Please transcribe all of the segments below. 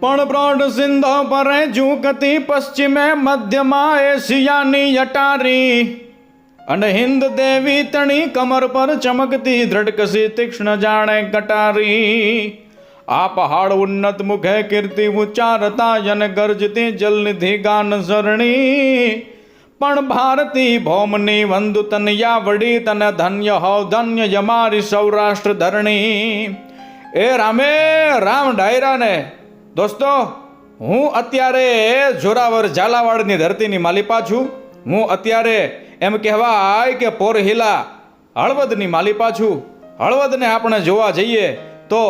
પણ બ્રોડ સિંધો પર ઝૂકતી પશ્ચિમે મધ્યમાં એશિયાની અટારી અને હિન્દ દેવી તણી કમર પર ચમકતી દ્રઢકસી તીક્ષ્ણ જાણે કટારી. આ પહાડ ઉન્નત મુખે કીર્તિ ઉચ્ચારતા જન ગરજતી જલનિધિ ગાન સરણી. પણ ભારતી ભૌમની વંદુ તનયા વડી તને ધન્ય હો ધન્ય જમારી સૌરાષ્ટ્ર ધરણી. એ રામે, રામ, ડાયરાને દોસ્તો, હું અત્યારે જોરાવર ઝાલાવાડની ધરતીની માલિપા છું. હું અત્યારે એમ કહેવાય કે પોરહિલા હળવદની માલિપા છું. હળવદને આપણે જોવા જઈએ તો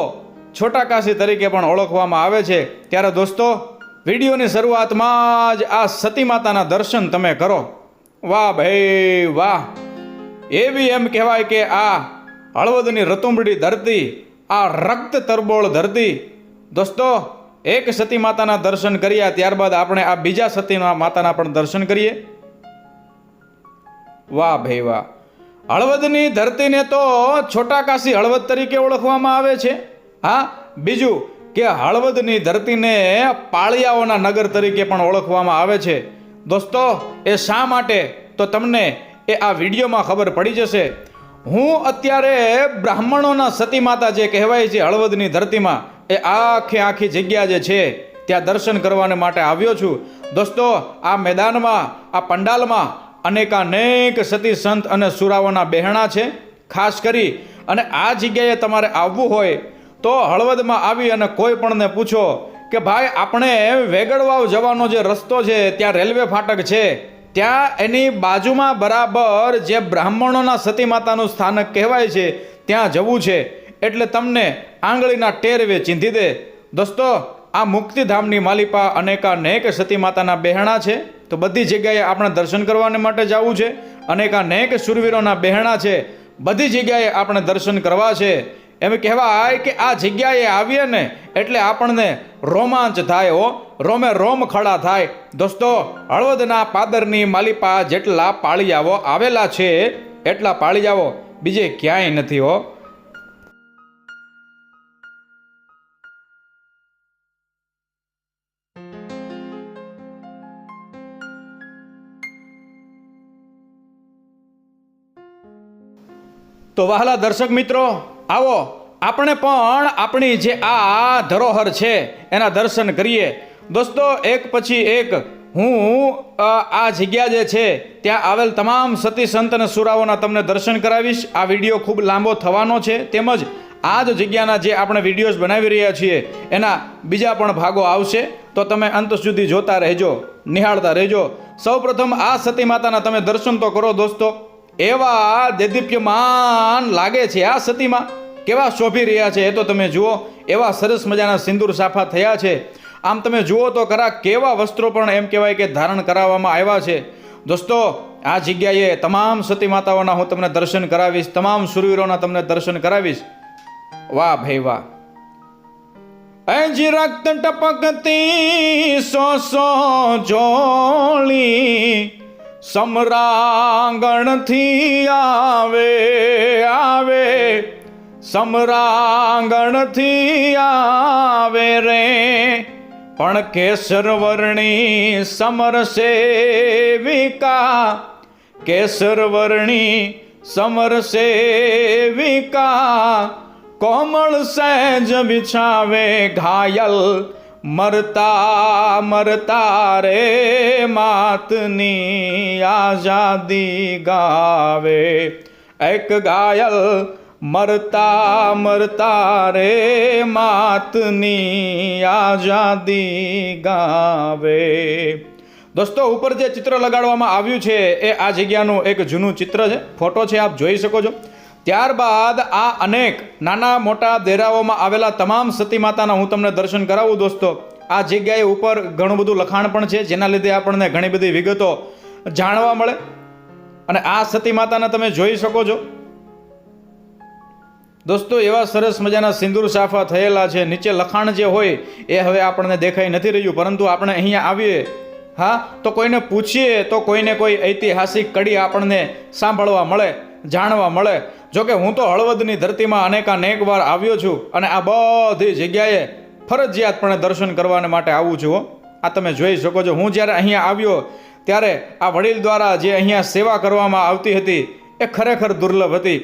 છોટાકાશી તરીકે પણ ઓળખવામાં આવે છે. ત્યારે દોસ્તો, વિડીયોની શરૂઆતમાં જ આ સતી માતાના દર્શન તમે કરો. વાહ ભાઈ, વાહ. એવી એમ કહેવાય કે આ હળવદની રતુંબડી ધરતી, આ રક્ત તરબોળ ધરતી. દોસ્તો એક સતી માતાના દર્શન કર્યા ત્યારબાદ આપણે આ બીજા સતી માતાના પણ દર્શન કરીએ. વાહ ભાઈ વાહ. હળવદની ધરતીને તો છોટા કાશી હળવદ તરીકે ઓળખવામાં આવે છે. હા, બીજું કે હળવદની ધરતીને પાળિયાઓના નગર તરીકે પણ ઓળખવામાં આવે છે. દોસ્તો, એ શા માટે? તો તમને એ આ વિડીયોમાં ખબર પડી જશે. હું અત્યારે બ્રાહ્મણોના સતી માતા જે કહેવાય છે હળવદની ધરતીમાં એ આખે આખી જગ્યા જે છે, ત્યાં દર્શન કરવાને માટે આવ્યો છું. દોસ્તો, આ મેદાનમાં, આ પંડાલમાં અનેકાનેક સતી સંત અને સુરાઓના બહેણા છે, ખાસ કરી. અને આ જગ્યાએ તમારે આવવું હોય, તો હળવદમાં આવી અને કોઈ પણને પૂછો કે ભાઈ, આપણે વેગડવાવ જવાનો જે રસ્તો છે, ત્યાં રેલવે ફાટક છે. ત્યાં એની બાજુમાં બરાબર જે બ્રાહ્મણોના સતી માતાનું સ્થાનક કહેવાય છે, ત્યાં જવું છે. એટલે તમને આંગળીના ટેરવે ચીંધી દે. દોસ્તો, આ મુક્તિધામની માલિપા અનેકાનેક સતી માતાના બહેણા છે. તો બધી જગ્યાએ આપણે દર્શન કરવાને માટે જવું છે. અનેકાનેક સુરવીરોના બહેણા છે. બધી જગ્યાએ આપણે દર્શન કરવા છે. એમ કહેવાય કે આ જગ્યાએ આવીએ ને એટલે આપણને રોમાંચ થાય હો. રોમે રોમ ખડા થાય. દોસ્તો, હળવદના પાદરની માલિપા જેટલા પાળિયાઓ આવેલા છે, એટલા પાળિયાઓ બીજે ક્યાંય નથી હો. તો વહાલા દર્શક મિત્રો, આવો, આપણે પણ આપણી જે આ ધરોહર છે, એના દર્શન કરીએ. દોસ્તો, એક પછી એક, હું આ જગ્યા જે છે, ત્યાં આવેલ તમામ સતી સંત અને સુરાઓના તમને દર્શન કરાવીશ. આ વીડિયો ખૂબ લાંબો થવાનો છે. તેમજ આ જ જગ્યાના જે આપણે વિડીયોઝ બનાવી રહ્યા છીએ, એના બીજા પણ ભાગો આવશે. તો તમે અંત સુધી જોતા રહેજો, નિહાળતા રહેજો. સૌપ્રથમ આ સતી માતાના તમે દર્શન તો કરો દોસ્તો. એવા દેદીપ્યમાન લાગે છે આ સતીમાં. કેવા શોભી રહ્યા છે એ તો તમે જુઓ. એવા સરસ મજાના સિંદૂર સાફા થયા છે. આમ તમે જુઓ તો ખરા કેવા વસ્ત્રો પણ એમ કહેવાય કે ધારણ કરાવવામાં આવ્યા છે. દોસ્તો, આ જગ્યાએ તમામ સતી માતાઓના હું તમને દર્શન કરાવીશ, તમામ સુરવીરોના તમને દર્શન કરાવીશ. વાહ ભાઈ વાહ. એજી રક્ત ટપકતી, સો સો જોળી સમરાંગણથી આવે આવે. સમરાંગણથી આવે રે. પણ કેસર વર્ણી સમર સેવિકા કેસર વર્ણી સમર સેવિકા કોમળ સહેજ બિછાવે ઘાયલ મરતા મરતા રે માતની આઝાદી ગાવે. એક ગાયલ મરતા મરતા રે માતની આઝાદી ગાવે. દોસ્તો, ઉપર જે ચિત્ર લગાડવામાં આવ્યું છે, એ આ જગ્યાનું એક જૂનું ચિત્ર છે. ફોટો છે, આપ જોઈ શકો છો. ત્યારબાદ આ અનેક નાના મોટા દેરાઓમાં આવેલા તમામ સતી માતાના હું તમને દર્શન કરાવું દોસ્તો. આ જગ્યાએ ઉપર ઘણું બધું લખાણ પણ છે, જેના લીધે આપણને ઘણી બધી વિગતો જાણવા મળે. અને આ સતી માતાને તમે જોઈ શકો છો. દોસ્તો, એવા સરસ મજાના સિંદૂર સાફા થયેલા છે. નીચે લખાણ જે હોય, એ હવે આપણને દેખાઈ નથી રહ્યું. પરંતુ આપણે અહીંયા આવીએ. હા, તો કોઈને પૂછીએ, તો કોઈને કોઈ ઐતિહાસિક કડી આપણને સાંભળવા મળે. જાણવા મળે. જોકે હું તો હળવદની ધરતીમાં અનેકાનેક વાર આવ્યો છું અને આ બધી જગ્યાએ ફરજિયાતપણે દર્શન કરવાને માટે આવું છું આ તમે જોઈ શકો છો. હું જ્યારે અહીંયા આવ્યો, ત્યારે આ વડીલ દ્વારા જે અહીંયા સેવા કરવામાં આવતી હતી, એ ખરેખર દુર્લભ હતી.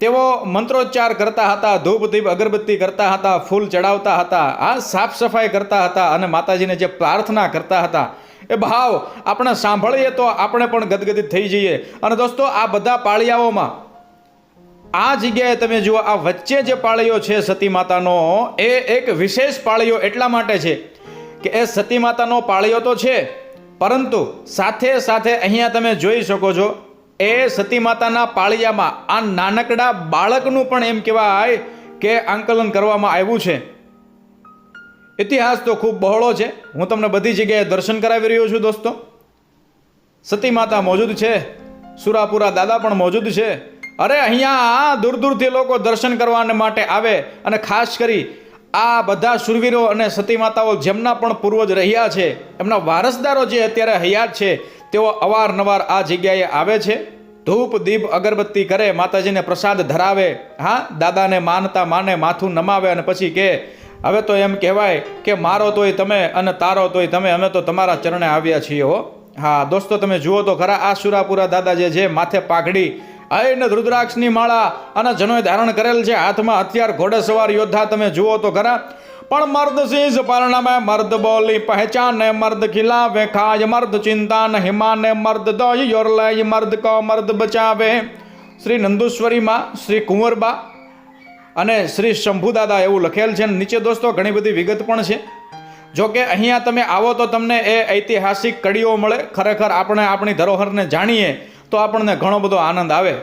તેઓ મંત્રોચ્ચાર કરતા હતા ધૂપ દીપ અગરબત્તી કરતા હતા, ફૂલ ચડાવતા હતા આ સાફ સફાઈ કરતા હતા અને માતાજીને જે પ્રાર્થના કરતા હતા એ ભાવ આપણે સાંભળીએ તો આપણે પણ ગદગદિત થઈ જઈએ. અને દોસ્તો, આ બધા પાળિયાઓમાં, આ જગ્યાએ તમે જુઓ, આ વચ્ચે જે પાળીઓ છે સતી માતાનો, એ એક વિશેષ પાળીઓ એટલા માટે છે કે એ સતી માતાનો પાળીઓ તો છે, પરંતુ સાથે સાથે અહીંયા તમે જોઈ શકો છો, એ સતી માતાના પાળિયામાં આ નાનકડા બાળકનું પણ એમ કહેવાય કે આંકલન કરવામાં આવ્યું છે. ઇતિહાસ તો ખૂબ બહોળો છે. હું તમને બધી જગ્યાએ દર્શન કરાવી રહ્યો છું દોસ્તો. સતી માતા મોજૂદ છે. સુરાપુરા દાદા પણ મોજૂદ છે. અરે અહીંયા દૂર દૂરથી લોકો દર્શન કરવાને માટે આવે અને ખાસ કરી આ બધા સુરવીરો અને સતી માતાઓ જેમના પણ પૂર્વજ રહ્યા છે, એમના વારસદારો જે અત્યારે હયાત છે, તેઓ અવારનવાર આ જગ્યાએ આવે છે. ધૂપ, દીપ, અગરબત્તી કરે, માતાજીને પ્રસાદ ધરાવે. હા, દાદાને માનતા માને માથું નમાવે અને પછી કે હવે તો એમ કહેવાય કે મારો તોય તમે અને તારો તોય તમે, અમે તો તમારા ચરણે આવ્યા છીએ હો. હા, દોસ્તો, તમે જુઓ તો ખરા, આ સુરાપુરા દાદા જે છે માથે પાઘડી આઈને રુદ્રાક્ષની માળા અને જનોએ ધારણ કરેલ છે, હાથમાં હથિયાર ઘોડેસવાર યોદ્ધા, તમે જુઓ તો ખરા. પણ મર્દ શીશ પરણમે મર્દ બોલી પહેચાને મર્દ ખિલાવે ખાય મર્દ ચિંતા ન હિમાને મર્દ દોય યોરલય મર્દ કો મર્દ બચાવે. શ્રી નંદુશ્વરીમાં, શ્રી કુંવરબા અને શ્રી શંભુદાદા એવું લખેલ છે. નીચે દોસ્તો, ઘણી બધી વિગત પણ છે. જો કે અહીંયા તમે આવો તો તમને એ ઐતિહાસિક કડીઓ મળે. ખરેખર આપણે આપણી ધરોહરને જાણીએ તો આપણને ઘણો બધો આનંદ આવે.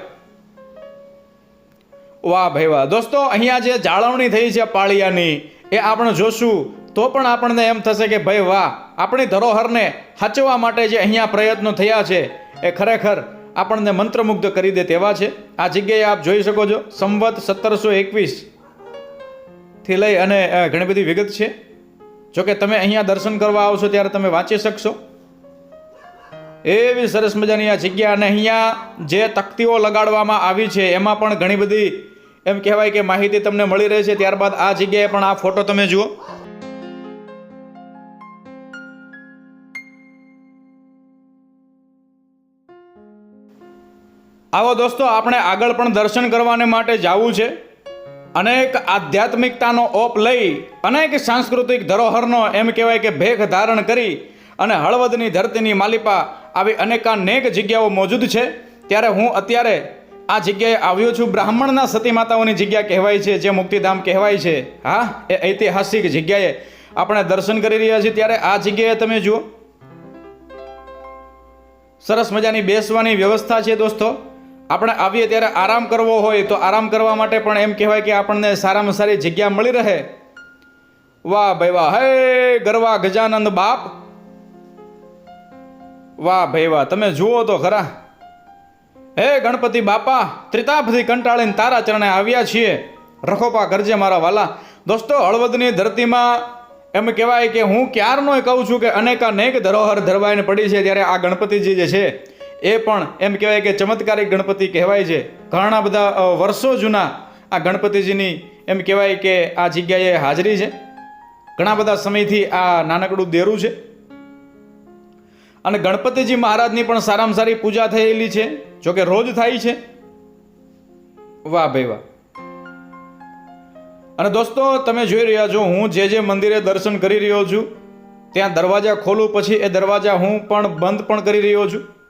વાહ ભાઈ વાહ. દોસ્તો, અહીંયા જે જાળવણી થઈ છે પાળિયાની, એ આપણે જોશું, તો પણ આપણને એમ થશે કે ભાઈ વાહ, આપણી ધરોહરને સાચવા માટે જે અહીંયા પ્રયત્નો થયા છે, એ ખરેખર આપણને મંત્રમુગ્ધ કરી દે તેવા છે. આ જગ્યાએ આપ જોઈ શકો છો, સંવત સત્તરસો એકવીસથી લઈ અને ઘણી બધી વિગત છે. જો કે તમે અહીંયા દર્શન કરવા આવશો ત્યારે તમે વાંચી શકશો. એવી સરસ મજાની આ જગ્યા અને અહીંયા જે તકતીઓ લગાડવામાં આવી છે, એમાં પણ ઘણી બધી એમ કહેવાય કે માહિતી તમને મળી રહે છે. ત્યારબાદ આ જગ્યાએ પણ આ ફોટો તમે જુઓ. આવો દોસ્તો, આપણે આગળ પણ દર્શન કરવાને માટે જવું છે. અનેક આધ્યાત્મિકતાનો ઓપ લઈ, અનેક સાંસ્કૃતિક ધરોહરનો એમ કહેવાય કે ભેખ ધારણ કરી અને હળવદની ધરતીની માલિપા આવી અનેકાનેક જગ્યાઓ મોજૂદ છે. ત્યારે હું અત્યારે આ જગ્યાએ આવ્યો છું. બ્રાહ્મણના સતી માતાઓની જગ્યા કહેવાય છે, જે મુક્તિધામ કહેવાય છે. હા, એ ઐતિહાસિક જગ્યાએ આપણે દર્શન કરી રહ્યા છીએ. ત્યારે આ જગ્યાએ તમે જુઓ. સરસ મજાની બેસવાની વ્યવસ્થા છે દોસ્તો. આપણે આવીએ ત્યારે આરામ કરવો હોય તો આરામ કરવા માટે પણ એમ કહેવાય કે આપણને સારામાં સારી જગ્યા મળી રહે. વાહ ભાઈ વાહ. હે ગરવા ગજાનંદ બાપ. વાહ ભાઈ વાહ. તમે જુઓ તો ખરા. હે ગણપતિ બાપા, ત્રિતાપથી કંટાળીને તારા ચરણે આવ્યા છીએ. રખોપા કરજે મારા વાલા. દોસ્તો, હળવદની ધરતીમાં એમ કહેવાય કે હું ક્યારનો કહું છું કે અનેક અનેક ધરોહર ધરવાઈને પડી છે, ત્યારે આ ગણપતિજી જે છે એ પણ એમ કહેવાય કે ચમત્કારિક ગણપતિ કહેવાય છે. ઘણા બધા વર્ષો જૂના આ ગણપતિજીની એમ કહેવાય કે આ જગ્યાએ હાજરી છે. ઘણા બધા સમયથી આ નાનકડું દેરું છે. અને ગણપતિજી મહારાજની પણ સારામાં સારી પૂજા થયેલી છે. જો કે રોજ થાય છે. વાહ ભાઈ વાહ. અને દોસ્તો, તમે જોઈ રહ્યા છો, હું જે જે મંદિરે દર્શન કરી રહ્યો છું, ત્યાં દરવાજા ખોલું, પછી એ દરવાજા હું પણ બંધ પણ કરી રહ્યો છું.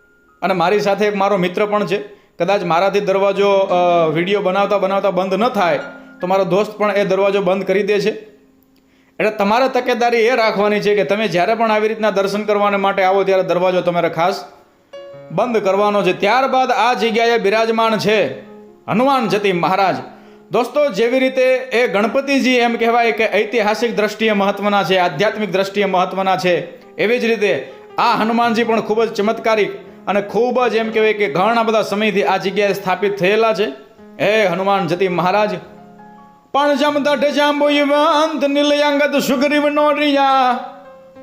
અને મારી સાથે એક મારો મિત્ર પણ છે. કદાચ મારાથી દરવાજો વીડિયો બનાવતા બનાવતા બંધ ન થાય, તો મારો દોસ્ત પણ એ દરવાજો બંધ કરી દે છે. એટલે તમારે તકેદારી એ રાખવાની છે કે તમે જ્યારે પણ આવી રીતના દર્શન કરવાને માટે આવો ત્યારે દરવાજો તમારે ખાસ બંધ કરવાનો છે. ત્યારબાદ આ જગ્યાએ બિરાજમાન છે, હનુમાન જતી મહારાજ. દોસ્તો, જેવી રીતે એ ગણપતિજી એમ કહેવાય કે ઐતિહાસિક દ્રષ્ટિએ મહત્વના છે, આધ્યાત્મિક દ્રષ્ટિએ મહત્વના છે, એવી જ રીતે આ હનુમાનજી પણ ખૂબ જ ચમત્કારિક અને ખૂબ જ એમ કહેવાય કે ઘણા બધા સમયથી આ જગ્યાએ સ્થાપિત થયેલા છે. હે હનુમાન જતી મહારાજ, પણ જમદઢ જાંબુયવંત નિલયંગત સુગ્રીવ નોરિયા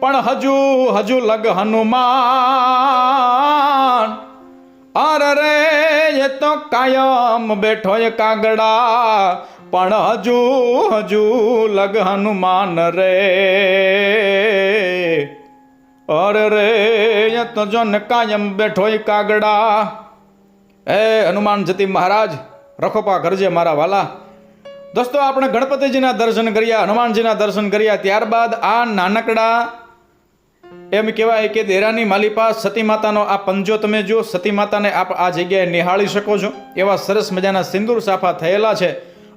પણ હજુ હજુ લગ હનુમાન. અરે રે, એ તો કાયમ બેઠો એ કાગડા, પણ હજુ હજુ લગ હનુમાન રે. અરે રે તો જન કાયમ બેઠોય કાગડા. એ હનુમાન જતી મહારાજ, રખોપા કરજે મારા વાલા. દોસ્તો, આપણે ગણપતિજીના દર્શન કર્યા, હનુમાનજીના દર્શન કર્યા, ત્યારબાદ આ નાનકડા, એમ કહેવાય કે દેરાની માલિપા સતી માતાનો આ પંજો તમે જો સતી માતાને આપ આ જગ્યાએ નિહાળી શકો છો. એવા સરસ મજાના સિંદૂર સાફા થયેલા છે.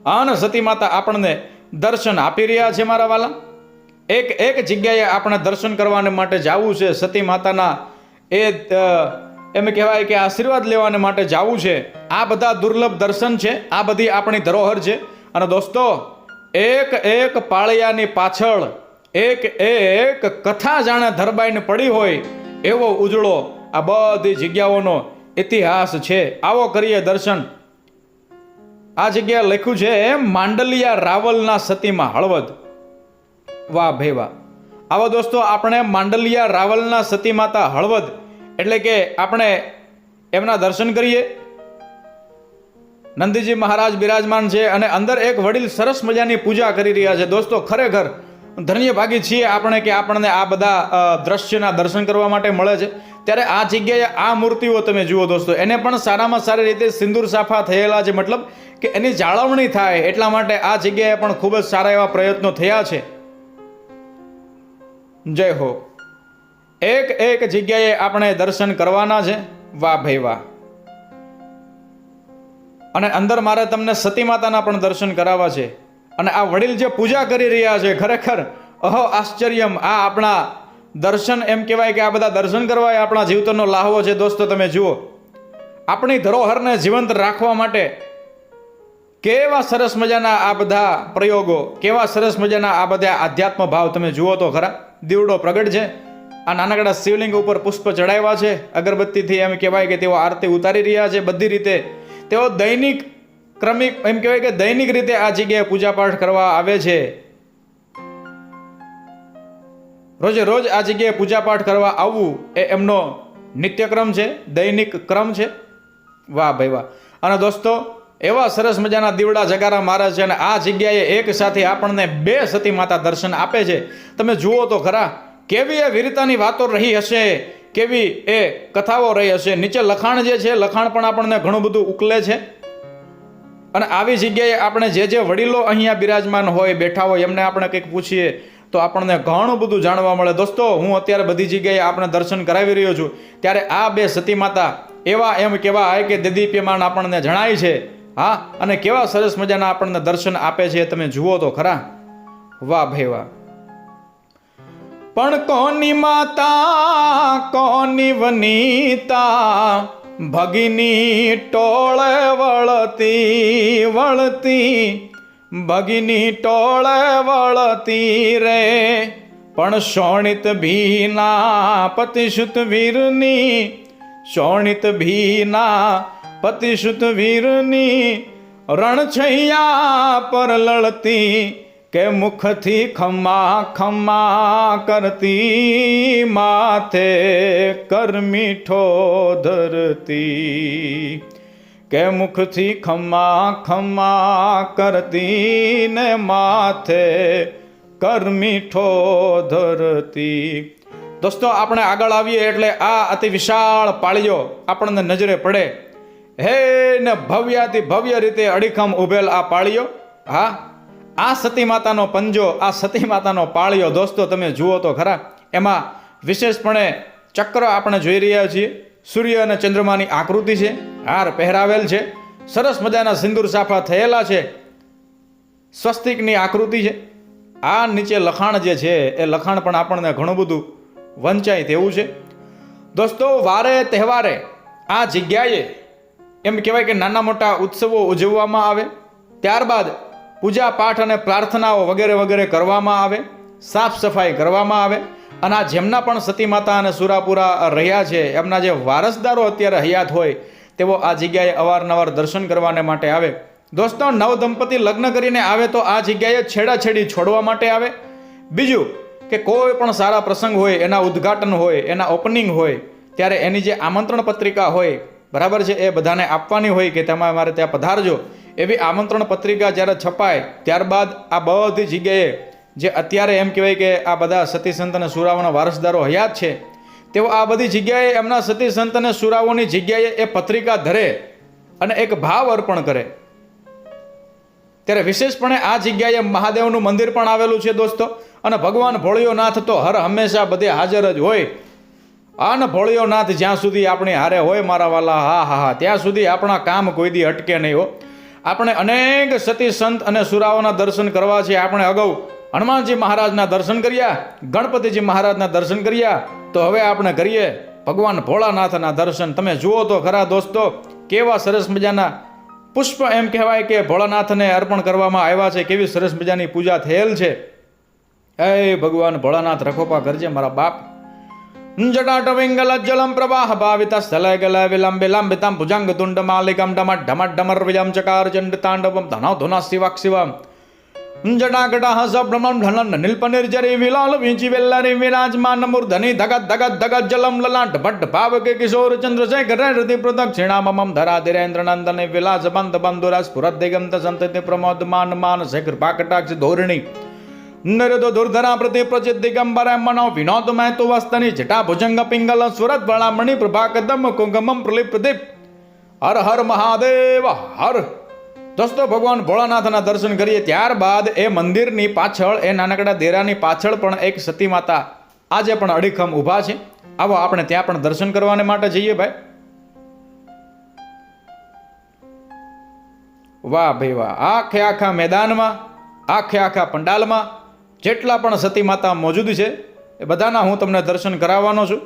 અને સતી માતા આપણને દર્શન આપી રહ્યા છે મારા વાલા. એક એક જગ્યાએ આપણે દર્શન કરવાને માટે જવું છે, સતી માતાના એ એમ કહેવાય કે આશીર્વાદ લેવાને માટે જવું છે. આ બધા દુર્લભ દર્શન છે, આ બધી આપણી ધરોહર છે. અને દોસ્તો, એક એક પાળિયાની પાછળ એક એક કથા જાણે ધરબાઈને પડી હોય એવો ઉજળો આ બધી જગ્યાઓનો ઇતિહાસ છે. આવો કરીએ દર્શન. આ જગ્યા લખ્યું છે, માંડલિયા રાવલના સતીમાં હળવદ. વાહ ભાઈ વાહ આવો દોસ્તો, આપણે માંડલિયા રાવલના સતી માતા હળવદ, એટલે કે આપણે એમના દર્શન કરીએ. નંદીજી મહારાજ બિરાજમાન છે અને અંદર એક વડીલ સરસ મજાની પૂજા કરી રહ્યા છે. દોસ્તો, ખરેખર ધન્ય ભાગી છીએ આપણે કે આપણને આ બધા દ્રશ્યના દર્શન કરવા માટે મળે છે. ત્યારે આ જગ્યાએ આ મૂર્તિઓ તમે જુઓ દોસ્તો, એને પણ સારામાં સારી રીતે સિંદૂર સાફા થયેલા છે. મતલબ કે એની જાળવણી થાય એટલા માટે આ જગ્યાએ પણ ખૂબ જ સારા એવા પ્રયત્નો થયા છે. જય હો. એક એક જગ્યાએ આપણે દર્શન કરવાના છે? વાહ ભાઈ વાહ. અને અંદર મારે તમને સતી માતાના પણ દર્શન કરાવવા છે. અને આ વડીલ જે પૂજા કરી રહ્યા છે ખરેખર, અહો આશ્ચર્યમ. આ આપણા દર્શન એમ કહેવાય કે આ બધા દર્શન કરવા એ આપણા જીવતરનો લાહવો છે દોસ્તો તમે જુઓ. આપણી ધરોહરને જીવંત રાખવા માટે કેવા સરસ મજાના આ બધા પ્રયોગો, કેવા સરસ મજાના આ બધા આધ્યાત્મ ભાવ તમે જુઓ તો ખરા. દીવડો પ્રગટ છે. આ નાનકડા શિવલિંગ ઉપર પુષ્પ ચડાવ્યા છે. અગરબત્તીથી એમ કહેવાય કે તેઓ આરતી ઉતારી રહ્યા છે બધી રીતે. તેઓ દૈનિક ક્રમિક એમ કહેવાય કે દૈનિક રીતે આ જગ્યાએ પૂજાપાઠ કરવા આવે છે. રોજે રોજ આ જગ્યાએ પૂજાપાઠ કરવા આવવું એ એમનો નિત્યક્રમ છે, દૈનિક ક્રમ છે. વાહ ભાઈ વાહ. અને દોસ્તો એવા સરસ મજાના દીવડા જગારા મારે છે અને આ જગ્યાએ એક સાથે આપણને બે સતી માતા દર્શન આપે છે. તમે જુઓ તો ખરા, કેવી એ વીરતાની વાતો રહી હશે, કેવી એ કથાઓ રહી હશે. નીચે લખાણ જે છે, લખાણ પણ આપણને ઘણું બધું ઉકલે છે. અને આવી જગ્યાએ આપણે જે જે વડીલો અહીંયા બિરાજમાન હોય, બેઠા હોય, એમને આપણે કંઈક પૂછીએ, તો આપણને ઘણું બધું જાણવા મળે. દોસ્તો, હું અત્યારે બધી જગ્યાએ આપણે દર્શન કરાવી રહ્યો છું. ત્યારે આ બે સતી માતા એવા એમ કહેવાય કે દેદીપ્યમાન આપણને જણાય છે. હા, અને કેવા સરસ મજાના આપણને દર્શન આપે છે તમે જુઓ તો ખરા. વાહ ભાઈ વાહ. પણ કોની માતા, કોની વનીતા, ભગિની ટોળે વળતી વળતી, ભગિની ટોળે વળતી રે. પણ શોણિત ભીના પતિશુત વીરની, શોણિત ભીના પતિશુત વીરની રણછૈયા પર લડતી કે મુખથી ખમા ખમા કરતી, માથે કર મીઠો ધરતી. કે મુખથી ખમા ખમા કરતી ને માથે કર મીઠો ધરતી. દોસ્તો, આપણે આગળ આવીએ એટલે આ અતિ વિશાળ પાળીઓ આપણને નજરે પડે. હે ને ભવ્યાથી ભવ્ય રીતે અડીખમ ઉભેલ આ પાળીઓ હા, આ સતી માતાનો પંજો, આ સતી માતાનો પાળિયો, દોસ્તો, તમે જુઓ તો ખરા. એમાં વિશેષપણે ચક્ર આપણે જોઈ રહ્યા છીએ. સૂર્ય અને ચંદ્રમાની આકૃતિ છે, હાર પહેરાવેલ છે. સરસ મજાના સિંદૂર સાફા થયેલા છે. સ્વસ્તિકની આકૃતિ છે. આ નીચે લખાણ જે છે, એ લખાણ પણ આપણને ઘણું બધું વંચાય તેવું છે. દોસ્તો, વારે તહેવારે આ જગ્યાએ એમ કહેવાય કે નાના મોટા ઉત્સવો ઉજવવામાં આવે, ત્યારબાદ પૂજા પાઠ અને પ્રાર્થનાઓ વગેરે વગેરે કરવામાં આવે, સાફ સફાઈ કરવામાં આવે અને આ જેમના પણ સતી માતા અને સુરાપુરા રહ્યા છે, એમના જે વારસદારો અત્યારે હયાત હોય, તેઓ આ જગ્યાએ અવારનવાર દર્શન કરવાને માટે આવે. દોસ્તો, નવ દંપતી લગ્ન કરીને આવે તો આ જગ્યાએ છેડાછેડી છોડવા માટે આવે. બીજું કે કોઈ પણ સારા પ્રસંગ હોય, એના ઉદ્ઘાટન હોય, એના ઓપનિંગ હોય, ત્યારે એની જે આમંત્રણ પત્રિકા હોય બરાબર છે? એ બધાને આપવાની હોય કે તમે અમારે ત્યાં પધારજો. એવી આમંત્રણ પત્રિકા જ્યારે છપાય, ત્યારબાદ આ બધી જગ્યાએ જે અત્યારે એમ કહેવાય કે આ બધા સતી સંત અને સુરાઓના વારસદારો હયાત છે, તેઓ આ બધી જગ્યાએ એમના સંત અને સુરાઓની જગ્યાએ એ પત્રિકા ધરે અને એક ભાવ અર્પણ કરે. ત્યારે વિશેષપણે આ જગ્યાએ મહાદેવનું મંદિર પણ આવેલું છે દોસ્તો. અને ભગવાન ભોળિયોનાથ તો હર હંમેશા બધે હાજર જ હોય. અને ભોળિયોનાથ જ્યાં સુધી આપણી હારે હોય મારા વાલા, હા હા હા, ત્યાં સુધી આપણા કામ કોઈ દી અટકે નહીં, હો. આપણે અનેક સતી સંત અને સુરાઓના દર્શન કરવા છે આપણે અગાઉ હનુમાનજી મહારાજના દર્શન કર્યા, ગણપતિજી મહારાજના દર્શન કર્યા. તો હવે આપણે કરીએ ભગવાન ભોળાનાથના દર્શન. તમે જુઓ તો ખરા દોસ્તો, કેવા સરસ મજાના પુષ્પ એમ કહેવાય કે ભોળાનાથને અર્પણ કરવામાં આવ્યા છે. કેવી સરસ મજાની પૂજા થયેલ છે. એ ભગવાન ભોળાનાથ, રખોપા કરજે મારા બાપ. જટાટવિંગલજ્જલમ પ્રવાહ ભાવિત સ્થલે ગલ વિલંબે લંબિતમ ભુજંગ તુંડ માલિકમ ડમટ ડમટ ડમર વિજમ ચકાર ચંડ તાંડવમ ધનૌ ધુના શિવાક શિવમ જટાકટા હસ બ્રહ્મણ ધનન નીલપ નિર્જરી વિલાલ નરદો દુર્ધરા પ્રતિ પ્રચિત દિગંબર મનો વિનોદ મહેતુ વસ્તની જટા ભુજંગ પિંગલ સુરત બળામણી પ્રભા કદમ કુંગમમ પ્રલિપ પ્રદીપ. હર હર મહાદેવ, હર. દોસ્તો, ભગવાન ભોળાનાથના દર્શન કરીએ ત્યારબાદ એ મંદિરની પાછળ, એ નાનકડા દેરાની પાછળ પણ એક સતી માતા આજે પણ અડીખમ ઊભા છે. આવો આપણે ત્યાં પણ દર્શન કરવાને માટે જઈએ ભાઈ. વાહ ભાઈ વાહ. આખે આખા મેદાનમાં, આખે આખા પંડાલમાં જેટલા પણ સતી માતા મોજૂદ છે, એ બધાના હું તમને દર્શન કરાવવાનો છું.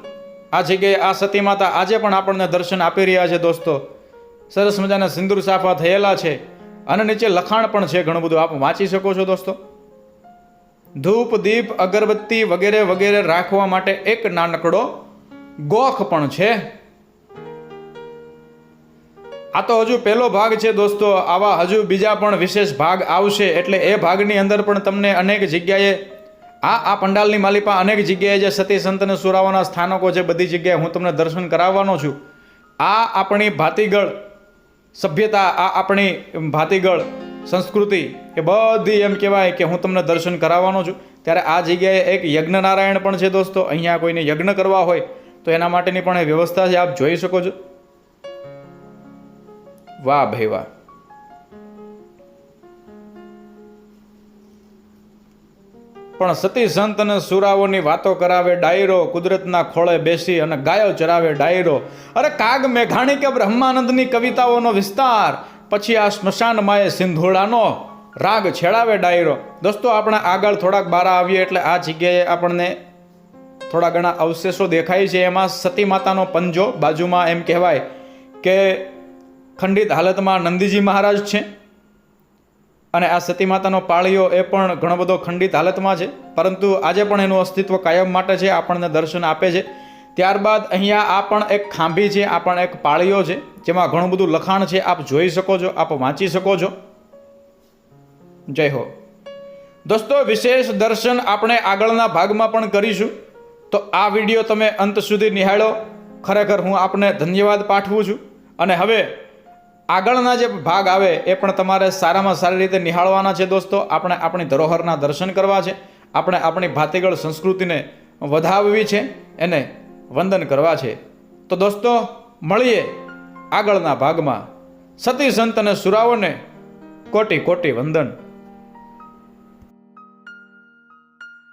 આ જગ્યાએ આ સતી માતા આજે પણ આપણને દર્શન આપી રહ્યા છે દોસ્તો. સરસ મજાના સિંદૂર સાફા થયેલા છે અને નીચે લખાણ પણ છે ઘણું બધું. આપ વાંચી શકો છો દોસ્તો. ધૂપ, દીપ, અગરબત્તી વગેરે વગેરે રાખવા માટે એક નાનકડો ગોખ પણ છે. આ તો હજુ પહેલો ભાગ છે દોસ્તો. આવા હજુ બીજા પણ વિશેષ ભાગ આવશે. એટલે એ ભાગની અંદર પણ તમને અનેક જગ્યાએ આ આ પંડાલની માલિપા અનેક જગ્યાએ જે સતી સંતને સુરાવાના સ્થાનકો છે, બધી જગ્યાએ હું તમને દર્શન કરાવવાનો છું. આ આપણી ભાતીગળ સભ્યતા, આ આપણી ભાતીગળ સંસ્કૃતિ એ બધી એમ કહેવાય કે હું તમને દર્શન કરાવવાનો છું. ત્યારે આ જગ્યાએ એક યજ્ઞ નારાયણ પણ છે દોસ્તો. અહીંયા કોઈને યજ્ઞ કરવા હોય તો એના માટેની પણ એ વ્યવસ્થા છે. આપ જોઈ શકો છો. વાહ ભાઈ વાહ. પણ સતી સંત અને સુરાઓની વાતો કરાવે ડાયરો, કુદરતના ખોળે બેસી અને ગાયો ચરાવે ડાયરો. અરે કાગ મેઘાણી કે બ્રહ્માનંદની કવિતાઓનો વિસ્તાર? પછી આ સ્મશાન સિંધોળાનો રાગ છેડાવે ડાયરો. દોસ્તો, આપણે આગળ થોડાક બારા આવીએ એટલે આ જગ્યાએ આપણને થોડા ઘણા અવશેષો દેખાય છે. એમાં સતી માતાનો પંજો બાજુમાં એમ કહેવાય કે ખંડિત હાલતમાં નંદીજી મહારાજ છે. અને આ સતી માતાનો પાળીઓ એ પણ ઘણો બધો ખંડિત હાલતમાં છે. પરંતુ આજે પણ એનું અસ્તિત્વ કાયમ માટે છે, આપણને દર્શન આપે છે. ત્યારબાદ અહીંયા આ પણ એક ખાંભી છે, આ પણ એક પાળીઓ છે, જેમાં ઘણું બધું લખાણ છે, આપ જોઈ શકો છો, આપ વાંચી શકો છો. જય હો. દોસ્તો, વિશેષ દર્શન આપણે આગળના ભાગમાં પણ કરીશું. તો આ વીડિયો તમે અંત સુધી નિહાળો. ખરેખર હું આપને ધન્યવાદ પાઠવું છું. અને હવે આગળના જે ભાગ આવે એ પણ તમારે સારામાં સારી રીતે નિહાળવાના છે દોસ્તો. આપણે આપણી ધરોહરના દર્શન કરવા છે. આપણે આપણી ભાતીગળ સંસ્કૃતિને વધાવવી છે એને વંદન કરવા છે. તો દોસ્તો, મળીએ આગળના ભાગમાં. સતી સંત અને સુરાઓને કોટી કોટી વંદન.